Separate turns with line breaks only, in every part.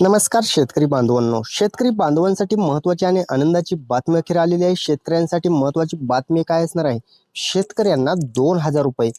नमस्कार शेतकरी बांधवांनो. शेतकरी बांधवांसाठी महत्त्वाची आणि आनंदाची बातमी अखेर आलेली आहे. शेतकऱ्यांसाठी महत्त्वाची बातमी काय असणार आहे? शेतकऱ्यांना दोन हजार रुपये.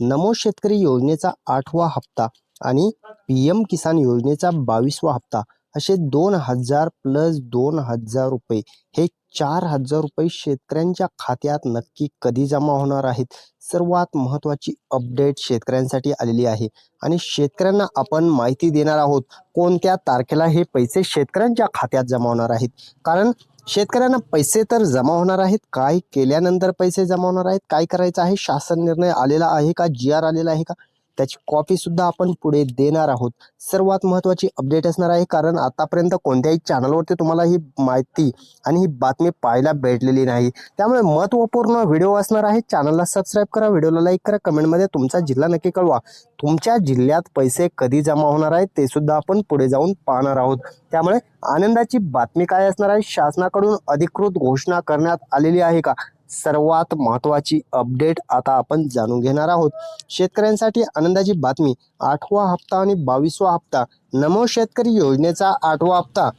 नमो शेतकरी योजनेचा आठवा हप्ता आणि पी एम किसान योजनेचा बावीसवा हप्ता. असे दोन हजार प्लस दोन हजार रुपये. हे चार हजार रुपये शेतकऱ्यांच्या खात्यात नक्की कधी जमा होणार आहेत? सर्वात महत्त्वाची अपडेट शेतकऱ्यांसाठी आलेली आहे. आणि शेतकऱ्यांना आपण माहिती देणार आहोत कोणत्या तारखेला हे पैसे शेतकऱ्यांच्या खात्यात जमा होणार आहेत? कारण शेतकऱ्यांना पैसे तर जमा होणार आहेत काय केल्यानंतर पैसे जमा होणार आहेत काय करायचं आहे? शासन निर्णय आलेला आहे का? जी आर आलेला आहे का? त्याची कॉपी सुद्धा आपण पुढे देणार आहोत. सर्वात महत्त्वाची अपडेट असणार आहे कारण आतापर्यंत कोणत्याही चॅनलवरती तुम्हाला ही माहिती आणि ही बातमी पाहायला भेटलेली नाही. त्यामुळे महत्त्वपूर्ण व्हिडिओ असणार आहे. चॅनलला सबस्क्राईब करा व्हिडिओला लाईक करा कमेंटमध्ये तुमचा जिल्हा नक्की कळवा. तुमच्या जिल्ह्यात पैसे कधी जमा होणार आहेत ते सुद्धा आपण पुढे जाऊन पाहणार आहोत. त्यामुळे आनंदाची बातमी काय असणार आहे शासनाकडून अधिकृत घोषणा करण्यात आलेली आहे का? सर्वात महत्त्वाची अपडेट आता आपण जाणून घेणार आहोत. शेतकऱ्यांसाठी आनंदाची बातमी आठवा हप्ता आणि बावीसवा हप्ता. नमो शेतकरी योजनेचा आठवा हप्ता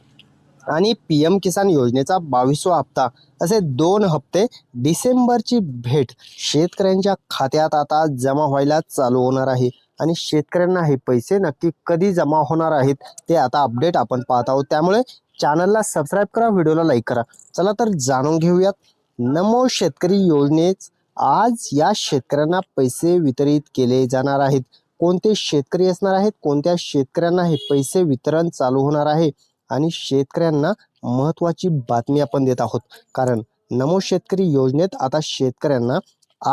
आणि पी एम किसान योजनेचा बावीसवा हप्ता. असे दोन हप्ते डिसेंबरची भेट शेतकऱ्यांच्या खात्यात आता जमा व्हायला चालू होणार आहे. आणि शेतकऱ्यांना हे पैसे नक्की कधी जमा होणार आहेत ते आता अपडेट आपण पाहत आहोत. त्यामुळे चॅनलला सबस्क्राईब करा व्हिडिओला लाईक करा. चला तर जाणून घेऊयात. नमो शेतकरी योजनेत आज या शेतकऱ्यांना पैसे वितरित केले जाणार आहेत. कोणते शेतकरी असणार आहेत? कोणत्या शेतकऱ्यांना हे पैसे वितरण चालू होणार आहे? आणि शेतकऱ्यांना महत्त्वाची बातमी आपण देत आहोत. कारण नमो शेतकरी योजनेत आता शेतकऱ्यांना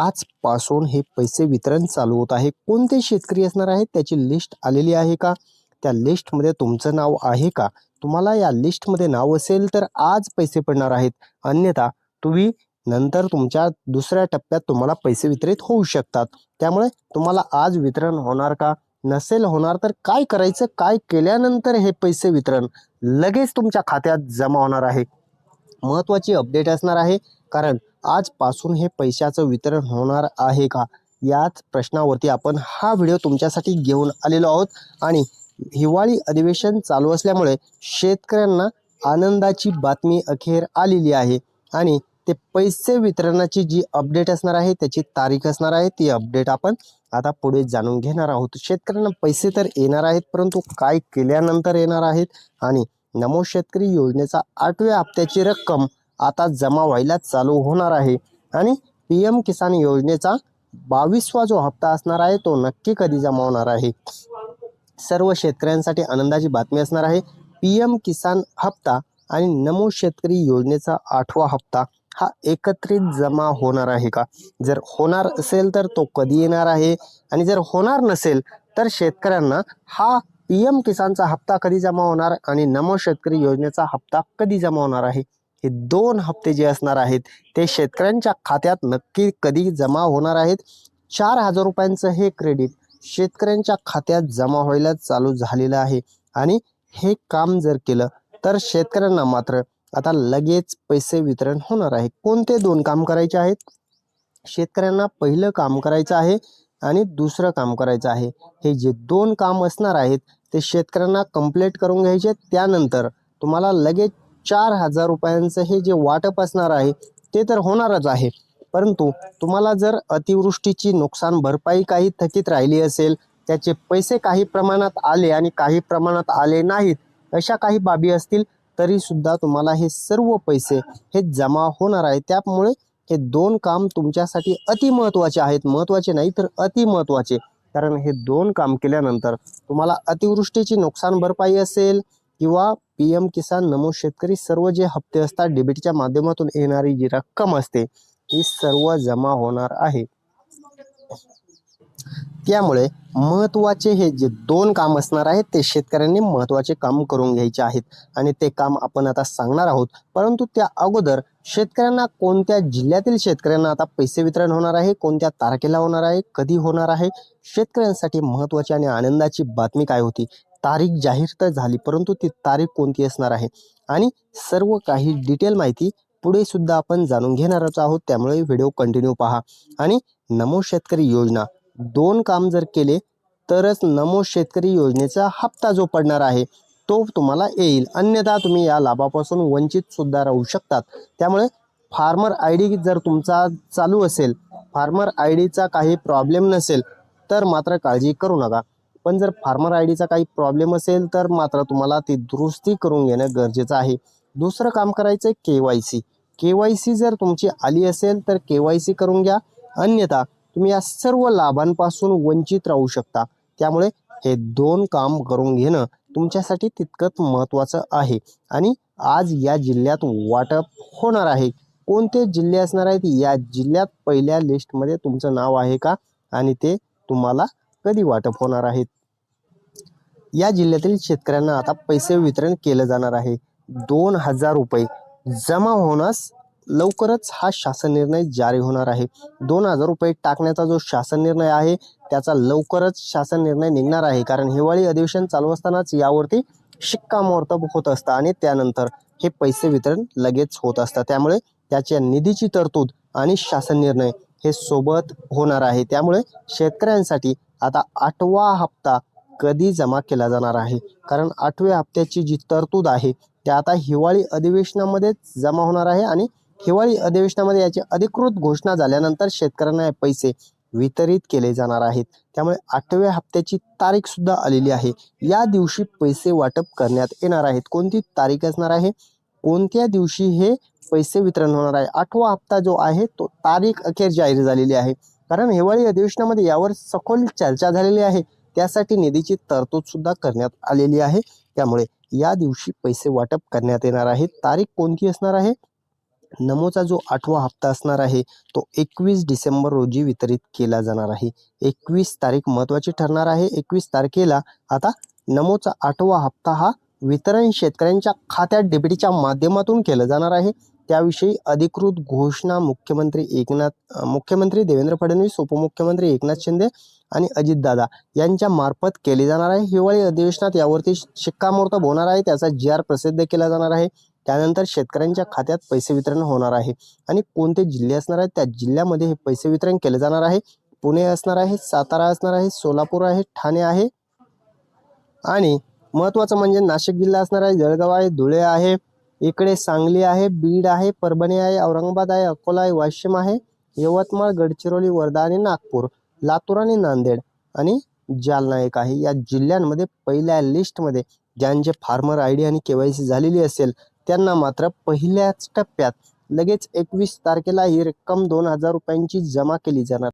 आजपासून हे पैसे वितरण चालू होत आहे. कोणते शेतकरी असणार आहेत? त्याची लिस्ट आलेली आहे का? त्या लिस्टमध्ये तुमचं नाव आहे का? तुम्हाला या लिस्टमध्ये नाव असेल तर आज पैसे पडणार आहेत. अन्यथा तुम्ही नंतर तुमच्या दुसऱ्या टप्प्यात तुम्हाला पैसे वितरित होऊ शकतात. त्यामुळे तुम्हाला आज वितरण होणार का? नसेल होणार तर काय करायचं? काय केल्यानंतर हे पैसे वितरण लगेच तुमच्या खात्यात जमा होणार आहे. महत्त्वाची अपडेट असणार आहे कारण आजपासून हे पैशाचं वितरण होणार आहे का? याच प्रश्नावरती आपण हा व्हिडिओ तुमच्यासाठी घेऊन आलेलो आहोत आणि हिवाळी अधिवेशन चालू असल्यामुळे शेतकऱ्यांना आनंदाची बातमी अखेर आलेली आहे. आणि ते पैसे वितरणाची जी अपडेट असणार आहे त्याची तारीख असणार आहे ती अपडेट आपण आता पुढे जाणून घेणार आहोत. शेतकऱ्यांना पैसे तर येणार आहेत परंतु काय केल्यानंतर येणार आहेत? आणि नमो शेतकरी योजनेचा आठव्या हप्त्याची रक्कम आता जमा व्हायला चालू होणार आहे. आणि पी एम किसान योजनेचा बावीसवा जो हप्ता असणार आहे तो नक्की कधी जमा होणार आहे? सर्व शेतकऱ्यांसाठी आनंदाची बातमी असणार आहे. पी एम किसान हप्ता आणि नमो शेतकरी योजनेचा आठवा हप्ता. हा एकत्रित जमा होणार आहे का? जर होणार असेल तर तो कधी येणार आहे? आणि जर होणार नसेल तर शेतकऱ्यांना हा पी एम किसानचा हप्ता कधी जमा होणार आणि नमो शेतकरी योजनेचा हप्ता कधी जमा होणार आहे? हे दोन हप्ते जे असणार आहेत ते शेतकऱ्यांच्या खात्यात नक्की कधी जमा होणार आहेत? चार हजार रुपयांचं हे क्रेडिट शेतकऱ्यांच्या खात्यात जमा व्हायला चालू झालेलं आहे. आणि हे काम जर केलं तर शेतकऱ्यांना मात्र आता लगेच पैसे वितरण होणार आहे. कोणते दोन काम करायचे आहेत? शेतकऱ्यांना पहिलं काम करायचं आहे आणि दुसरं काम करायचं आहे. हे जे दोन काम असणार आहेत ते शेतकऱ्यांना कंप्लीट करून घ्यायचे. त्यानंतर तुम्हाला लगेच चार हजार रुपयांचं हे जे वाटप असणार आहे ते तर होणारच आहे. परंतु तुम्हाला जर अतिवृष्टीची नुकसान भरपाई काही थकीत राहिली असेल त्याचे पैसे काही प्रमाणात आले आणि काही प्रमाणात आले नाहीत अशा काही बाबी असतील तरी सुद्धा तुम्हाला हे सर्व पैसे हे जमा होणार आहे. त्यामुळे हे दोन काम तुमच्यासाठी अतिमहत्त्वाचे आहेत. महत्त्वाचे नाही तर अतिमहत्त्वाचे कारण हे दोन काम केल्यानंतर तुम्हाला अतिवृष्टीची नुकसान भरपाई असेल किंवा पी एम किसान नमो शेतकरी सर्व जे हप्ते असतात डेबिटच्या माध्यमातून येणारी जी रक्कम असते ती सर्व जमा होणार आहे. त्यामुळे महत्त्वाचे हे जे दोन काम असणार आहेत ते शेतकऱ्यांनी महत्त्वाचे काम करून घ्यायचे आहेत. आणि ते काम आपण आता सांगणार आहोत. परंतु त्या अगोदर शेतकऱ्यांना कोणत्या जिल्ह्यातील शेतकऱ्यांना आता पैसे वितरण होणार आहे कोणत्या तारखेला होणार आहे कधी होणार आहे शेतकऱ्यांसाठी महत्त्वाची आणि आनंदाची बातमी काय होती? तारीख जाहीर तर झाली परंतु ती तारीख कोणती असणार आहे? आणि सर्व काही डिटेल माहिती पुढे सुद्धा आपण जाणून घेणारच आहोत. त्यामुळे व्हिडिओ कंटिन्यू पहा. आणि नमो शेतकरी योजना. दोन काम जर केले तरच नमो शेतकरी योजनेचा हप्ता जो पडणार आहे तो तुम्हाला येईल. अन्यथा तुम्ही या लाभापासून वंचित सुद्धा राहू शकतात. त्यामुळे फार्मर आय डी जर तुमचा चालू असेल फार्मर आय डीचा काही प्रॉब्लेम नसेल तर मात्र काळजी करू नका. पण जर फार्मर आय डीचा काही प्रॉब्लेम असेल तर मात्र तुम्हाला ती दुरुस्ती करून घेणं गरजेचं आहे. दुसरं काम करायचं आहे K Y C. K Y C जर तुमची आली असेल तर के वाय सी करून घ्या. अन्यथा तुम्ही या सर्व लाभांपासून वंचित राहू शकता. त्यामुळे हे दोन काम करून घेणं तुमच्यासाठी तितकंच महत्त्वाचं आहे. आणि आज या जिल्ह्यात वाटप होणार आहे. कोणते जिल्हे असणार आहेत? या जिल्ह्यात पहिल्या लिस्टमध्ये तुमचं नाव आहे का? आणि ते तुम्हाला कधी वाटप होणार आहेत? या जिल्ह्यातील शेतकऱ्यांना आता पैसे वितरण केलं जाणार आहे. दोन हजार रुपये जमा होण्यास लवकरच हा शासन निर्णय जारी होणार आहे. दोन हजार रुपये टाकण्याचा जो शासन निर्णय आहे त्याचा लवकरच शासन निर्णय निघणार आहे. कारण हिवाळी अधिवेशन चालू असतानाच यावरती शिक्कामोर्तब होत असतं आणि त्यानंतर हे पैसे वितरण लगेच होत असतं. त्यामुळे त्याच्या निधीची तरतूद आणि शासन निर्णय हे सोबत होणार आहे. त्यामुळे शेतकऱ्यांसाठी आता आठवा हप्ता कधी जमा केला जाणार आहे? कारण आठव्या हप्त्याची जी तरतूद आहे त्या आता हिवाळी अधिवेशनामध्येच जमा होणार आहे आणि हिवाळी अधिवेशनामध्ये याची अधिकृत घोषणा झाल्यानंतर शेतकऱ्यांना हे पैसे वितरित केले जाणार आहेत. त्यामुळे आठव्या हप्त्याची तारीख सुद्धा आलेली आहे. या दिवशी पैसे वाटप करण्यात येणार आहेत. कोणती तारीख असणार आहे? कोणत्या दिवशी हे पैसे वितरण होणार आहे? आठवा हप्ता जो आहे तो तारीख अखेर जाहीर झालेली आहे. कारण हिवाळी अधिवेशनामध्ये यावर सखोल चर्चा झालेली आहे. त्यासाठी निधीची तरतूद सुद्धा करण्यात आलेली आहे. त्यामुळे या दिवशी पैसे वाटप करण्यात येणार आहे तारीख कोणती असणार आहे? नमोचा जो आठवा हप्ता असणार आहे तो एकवीस डिसेंबर रोजी वितरित केला जाणार आहे. एकवीस तारीख महत्त्वाची ठरणार आहे. एकवीस तारखेला आता नमोचा आठवा हप्ता हा वितरण शेतकऱ्यांच्या खात्यात डेबिटीच्या माध्यमातून केलं जाणार आहे. त्याविषयी अधिकृत घोषणा मुख्यमंत्री एकनाथ मुख्यमंत्री देवेंद्र फडणवीस उपमुख्यमंत्री एकनाथ शिंदे आणि अजितदादा यांच्या मार्फत केली जाणार आहे. हिवाळी अधिवेशनात यावरती शिक्कामोर्तब होणार आहे. त्याचा जी आर प्रसिद्ध केला जाणार आहे. त्यानंतर शेतकऱ्यांच्या खात्यात पैसे वितरण होणार आहे. आणि कोणते जिल्हे असणार आहेत? त्या जिल्ह्यामध्ये हे पैसे वितरण केले जाणार आहे. पुणे असणार आहे सातारा असणार आहे सोलापूर आहे ठाणे आहे. आणि महत्त्वाचं म्हणजे नाशिक जिल्हा असणार आहे जळगाव आहे धुळे आहे इकडे सांगली आहे बीड आहे परभणी आहे औरंगाबाद आहे अकोला आहे वाशिम आहे यवतमाळ गडचिरोली वर्धा आणि नागपूर लातूर आणि नांदेड आणि जालना एक आहे. या जिल्ह्यांमध्ये पहिल्या लिस्टमध्ये ज्यांचे फार्मर आय डी आणि के झालेली असेल त्यांना मात्र पहिल्याच टप्प्यात लगेच एकवीस तारखेला ही रक्कम दोन हजार रुपयांची जमा केली जाणार.